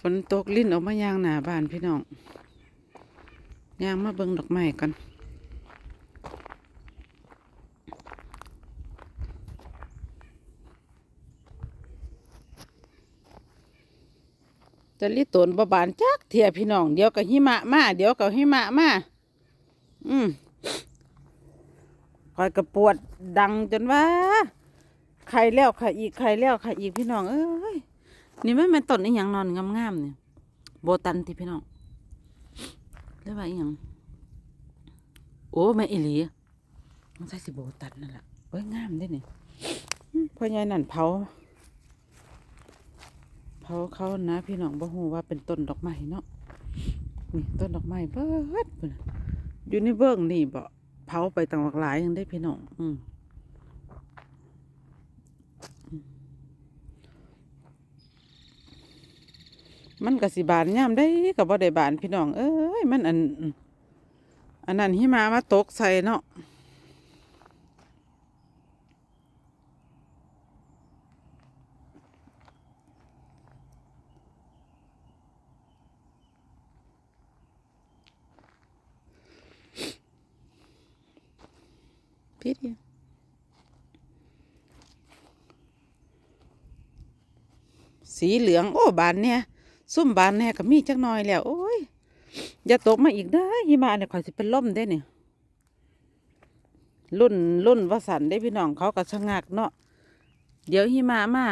ฝนตกลิ้นออกมายางหนาบานพี่น้องยางมาเบิ่งดอกไม้กันจะลิตนบาบานจักเทียพี่น้อง เดี๋ยวก็หิมะมาเดี๋ยวก็หิมะมาอืมคอยกระปวดดังจนว่า ใครแล้วใครอีกใครแล้วใครอีกพี่น้อง เอ้ย นี่มันเป็นต้นอีหยังนอนงามๆเนี่ยโบตันที่พี่น้องเรียกว่าอีหยังโอ้แม่อิลีมันใช่สิโบตันนั่นแหละเอ้ยงามด้นี่อืมพ่อใหญ่นั่นเผาเผาเขานะ พี่น้องบ่ฮู้ว่าเป็นต้นดอกไม้เนาะนี่ต้นดอกไม้เบิดอยู่ในเบื้องนี่บ่เผาไปต่างหลากหลายยังได้พี่น้องอืม มันก็สิบานย่ามได้ก็บ่ได้บานพี่น้อง เอ้ยมันอัน อันนั้นหิมามาตกใส่เนาะพี่ดียวสีเหลือง โอ้ บานเนี่ย ซุ่มบานแน่ก็มีจักหน่อยแล้ว โอ้ย อย่าตกมาอีกเด้อหิมะเนี่ยข่อยสิเป็นล่มได้เนี่ยรุ่นรุ่นวสันได้พี่น้องเขาก็ชะงักเนาะเดี๋ยวหิมะมา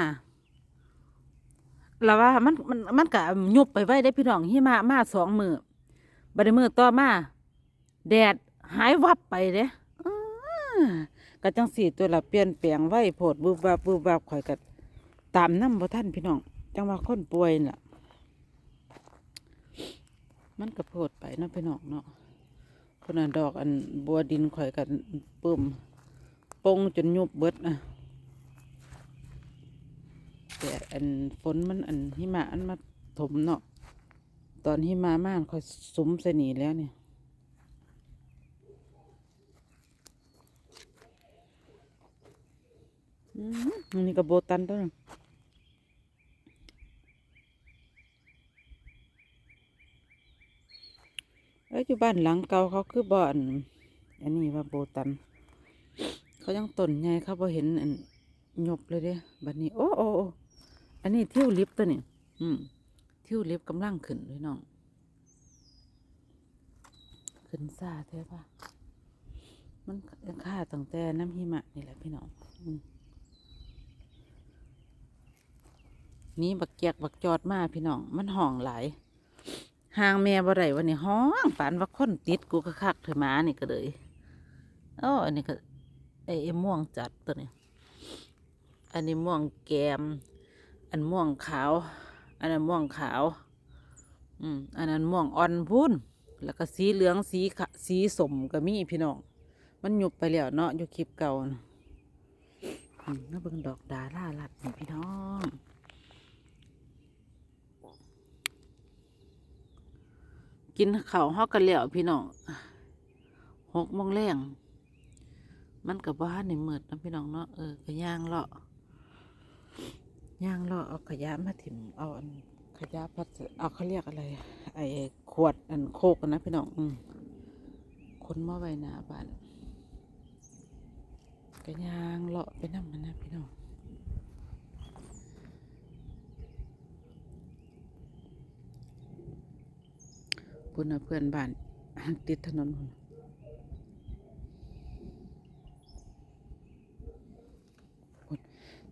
แล้วว่ามันมันมันก็ยุบไปไว้ได้พี่น้องหิมะมาสองมือบัดมือต่อมาแดดหายวับไปเด้ก็จังสี่ตัวละเปลี่ยนแปลงไว้โพดบูบวาบบูบวาบข่อยก็ตามน้ำบ่ท่านพี่น้อง จังว่าคนป่วยน่ะ มันกระโพดไปนาะพี่น้องเนาะคนน่ะดอกอันบัวดินข่อยกันปุ่มปงจนยุบเบิดอะแต่อันฝนมันอันหิมะอันมาถมเนาะตอนหิมะมากข่อยสุมใส่หนีแล้วเนี่ยอืมอันนี่กระโบตันตัวนึง เอ้ยอยู่บ้านหลังเก่าเขาคือบ่อนอันนี้ว่าโบตัน เขายังต้นใหญ่เขาบ่เห็นอันหยบเลยเด้บัดนี้ โอ้โอ้อันนี้ทิวลิฟต์ตัวนี่อืมทิวลิฟต์กำลังขึ้นด้วยน้องขึ้นซาแท้ปะมันค่าตั้งแต่น้ำหิมะนี่แหละพี่น้องอืนี่บักเกียกบักจอดมาพี่น้อง มันห่องหลาย ห่างแม่บ่ได้วันนี้ห้องปานว่าคนติดกูก็คักเถอะมานี่ก็เลยอ้อันนี้ก็ไอ้ม่วงจัดตัวนี้ อันนี้ม่วงแกม อันม่วงขาว อันนั้นม่วงขาว อืม อันนั้นม่วงอ่อนพุ่น แล้วก็สีเหลืองสีขสีสมก็มีพี่น้อง มันหยุบไปแล้วเนาะอยู่คลิปเก่านะอืมน่าเบิ่งดอกดาราลัดนี่พี่น้อง กินข้าวฮอกกันแล้วพี่น้องหกโมงแรงมันกับบ้านในมืดนะพี่น้องเนาะเออก็ย่างเลาะย่างเลาะเอาขยะมาถิ่มเอาอันขยะพัดเอาเขาเรียกอะไร ไอ้ขวดอันโคกนะพี่น้องอืมคนมาไว้หน้าบ้านก็ย่างเลาะไปนั่งมันนะพี่น้อง พุ่นะเพื่อนบ้านติดถนน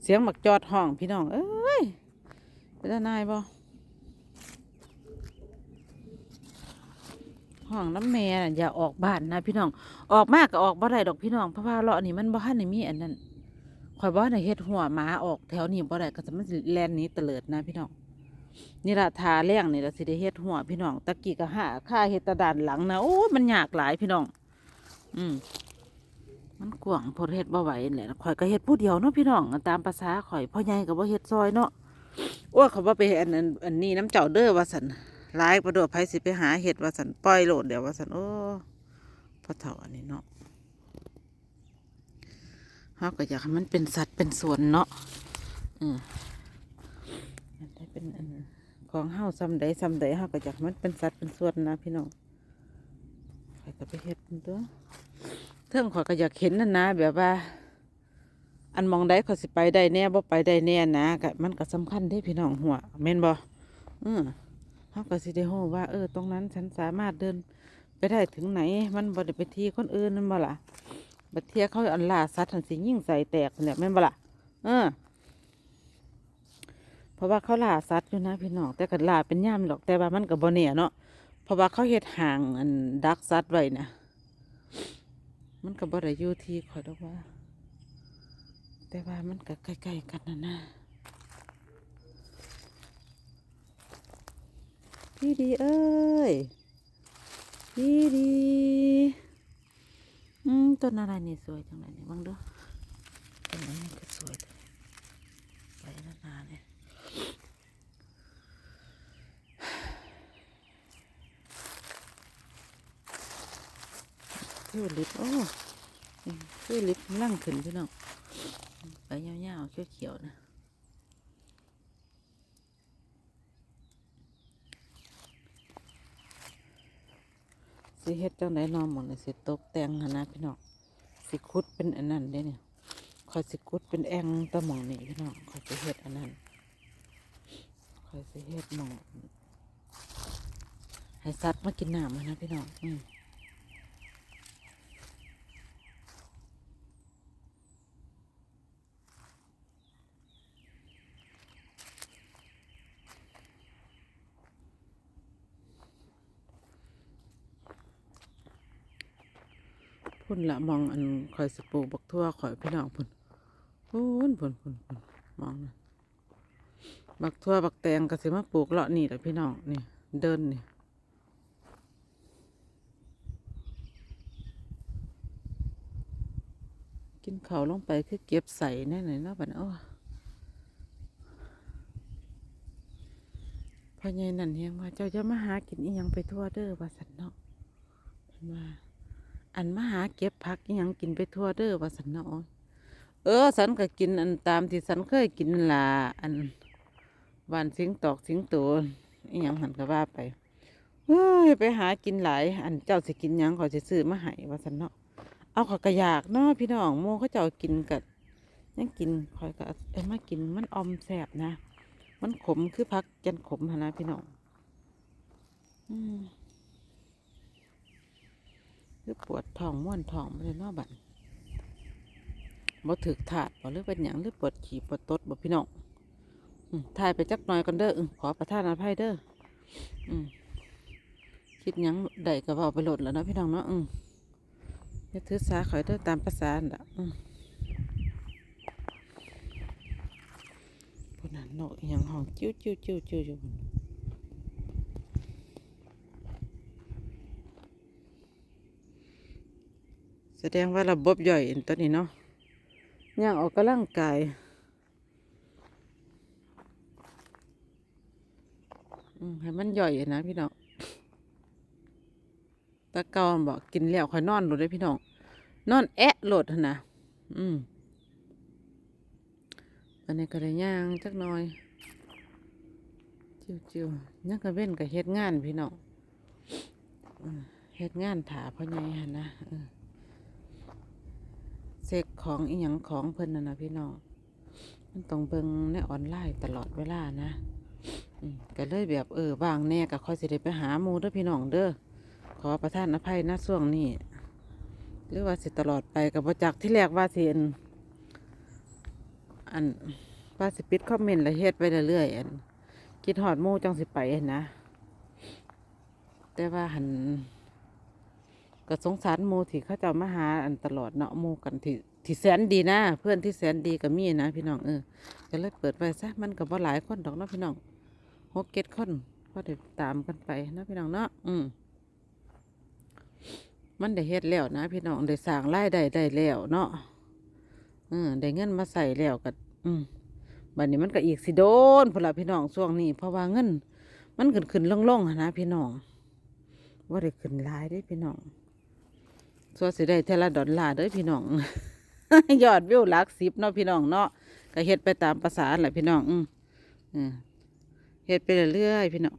เสียงหมักจอดห้องพี่น้อง เอ้ยเป็นนายบ่ห้องน้ำแม่น่ะอย่าออกบ้านนะพี่น้อง ออกมากก็ออกบ่ได้ดอกพี่น้องเพราะว่าเลาะนี่มันบ่ทันได้มีอันนั้นข่อยบ่ทันได้เฮ็ดหัวหมาออกแถวนี้บ่ได้ก็จะมันแลนนี้เตลิดนะพี่น้อง นี่ละทาแรงนี่ละสิได้เฮ็ดหัวพี่น้องตะกี้ก็หาค่าเฮ็ดตะดานหลังนะโอ้มันยากหลายพี่น้อง อืมมันกว้างพอเฮ็ดบ่ไหวแหละข่อยก็เฮ็ดผู้เดียวเนาะพี่น้องตามภาษาข่อยพ่อใหญ่ก็บ่เฮ็ดซอยเนาะอ้ยเขาบ่ไปอันนั้นอันนี้น้ำเจ้าเด้อว่าซั่นหลายประโดดไผสิไปหาเฮ็ดว่าซั่นปล่อยโลดเดี๋ยวว่าซั่นโอ้พ่อเฒ่าอันนี้เนาะเฮาก็อยากให้มันเป็นสัตว์เป็นส่วนเนาะอืม เป็นอันของเฮาซ้ำใดซ้ำใดเฮาก็อยากมันเป็นสัดเป็นส่วนนะพี่น้องข้อยก็ไปเฮ็ดมันตัวเทิงข้อยก็อยากเห็นนั่นนะแบบว่า อันมองได้เขาสิไปได้แน่บ่ไปได้แน่นะก็มันก็สำคัญเด้พี่น้องหัวแม่นบ่เออเฮาก็สิได้ฮู้ว่าเออตรงนั้นฉันสามารถเดินไปได้ถึงไหน มันบ่ได้ไปที่คนอื่นนั่นบ่ล่ะบัดเทียเขาอันล่าสัตว์หันสิยิ่งใส่แตกเนี่ยแม่นบ่ล่ะเออ เพราะว่าเขาล่าสัตว์อยู่นะพี่น้องแต่ก็ล่าเป็นย่ามหรอกแต่ว่ามันก็บ่แน่เนาะเพราะว่าเขาเฮ็ดห่างอันดักสัตว์ไว้นะมันก็บ่ได้อยู่ที่ขอดอกว่า แต่ว่ามันก็ใกล้ๆกันนะนะพี่ดีเอ้ยพี่ดีอืมต้นอะไรนี่สวยจังเลยนี่บังดูต้นไหนมันก็สวยจังไปนานๆเนี่ย ทิวลิปโอ้อืมทิวลิปกำลังขึ้นพี่น้องใบยาวๆเขียวๆนะสิเฮ็ดจังไดนอมหมดเลยสิตกแต่งหนะพี่น้องสิคุดเป็นอันนั้นได้เนี่ยคอยสิคุดเป็นแองตะหมองนี่พี่น้องคอยสิเฮ็ดอันนั้นคอยสิเฮ็ดหมองให้สัตว์มากินน้ำนนะพี่น้องอืม พุ่นละมองอันคอยสปลูกบักทั่วคอยพี่น้องพุ่นพุ่นพุ่นพุ่นพุ่นมองนะบักทั่วบักแตงก็สิมาปลูกเลาะนี่แหละพี่น้องนี่เดินนี่กินเขาลงไปคือเก็บใส่แน่หน่อยนะบัดนี้อพ่อใหญ่นั่นเฮียงว่าเจ้าจะมาหากินอีหยังไปทั่วเด้อว่าสันเนาะเพิ่นว่า อันมาหาเก็บผักยังกินไปทั่วเด้อว่าสันเนาะเออสันก็กินอันตามที่สันเคยกินล่ะอันวานสิงตอกสิงโตอีหยังหันก็ว่าไปเฮ้ยไปหากินหลาย อันเจ้าสิกินยังขอยสิซื้อมาให้ว่าสันเนาะเอาขอกระยากเนาะพี่น้องโมเขาเจ้ากินกัยังกินคอยก็เอาเอ้มากินมันอมแสบนะ มันขมคือพักแกนขมนะพี่น้องอืม คือปวดท้องม้วนท้องไปเลยเนาะบัดบ่ถึกถาดบ่หรือเป็นหยังหรือปวดขี่ปวดตดบ่พี่น้องถ่ายไปจักหน่อยกันเด้อขอประทานอภัยเด้อคิดหยังได้ก็เว้าไปหลดแล้วนะพี่น้องเนาะอืมอย่าถือสาข่อยเด้อตามภาษาน่ะอืมพุ่นน่ะนกยังห้องจิ้วจิ้วจิ้วจิ้วอยู่พุ่น แสดงว่าระบบย่อยอันตัวนี้เนาะย่างออกกำลังกายอืมให้มันย่อยนะพี่น้องตะเกาบอกกินแล้วค่อยนอนหลดเลยพี่น้องนอนแอะโหลดนะอืมอันนี้ก็ได้ย่างจักหน่อยจิวๆยังก็เว้นกับเฮ็ดงานพี่น้องเฮ็ดงานถาพ่อใหญ่หันนะ เซ็กของอีหยังของเพิ่นนะนะพี่น้องมันต้องเบิ่งในออนไลน์ตลอดเวลานะก็เลยแบบเออว่างแน่ก็ค่อยสิได้ไปหาหมู่เด้อพี่น้องเด้อขอประทานอภัยนะช่วงนี้หรือว่าสิตลอดไปกับประจักที่แรกว่าสิอันอันว่าสิปิดคอมเมนต์ละเฮ็ดไปเรื่อยๆอันคิดฮอดหมู่จังสิไปนะ แต่ว่าหัน ก็สงสารหมูที่เขาเจ้ามาหาอันตลอดเนาะหมูกันที่ที่แสนดีนะ เพื่อนที่แสนดีก็มีนะพี่น้องเออก็เลยเปิดไปซะมันก็บ่หลายคนดอกเนาะพี่น้องหกเก็ดคนก็ได้ตามกันไปนะพี่น้องเนาะอืมมันได้เฮ็ดแล้วนะ พี่น้องได้สร้างรายได้ได้แล้วเนาะเออได้เงินมาใส่แล้วก็อืมบัดนี้มันก็อีกสิโดนพุ่นละพี่น้องช่วงนี้เพราะว่าเงิน มันขึ้นขึ้นลงลงๆนะพี่น้องว่าได้ขึ้นหลายเด้พี่น้อง ส่วสิได้เทละดอลลาร์เด้อพี่น้อง ยอดวิวหลักสิบเนาะพี่น้องเนาะก็เฮ็ดไปตามภาษาแหละพี่น้อง อืมเออเฮ็ดไปเรื่อยๆพี่น้อง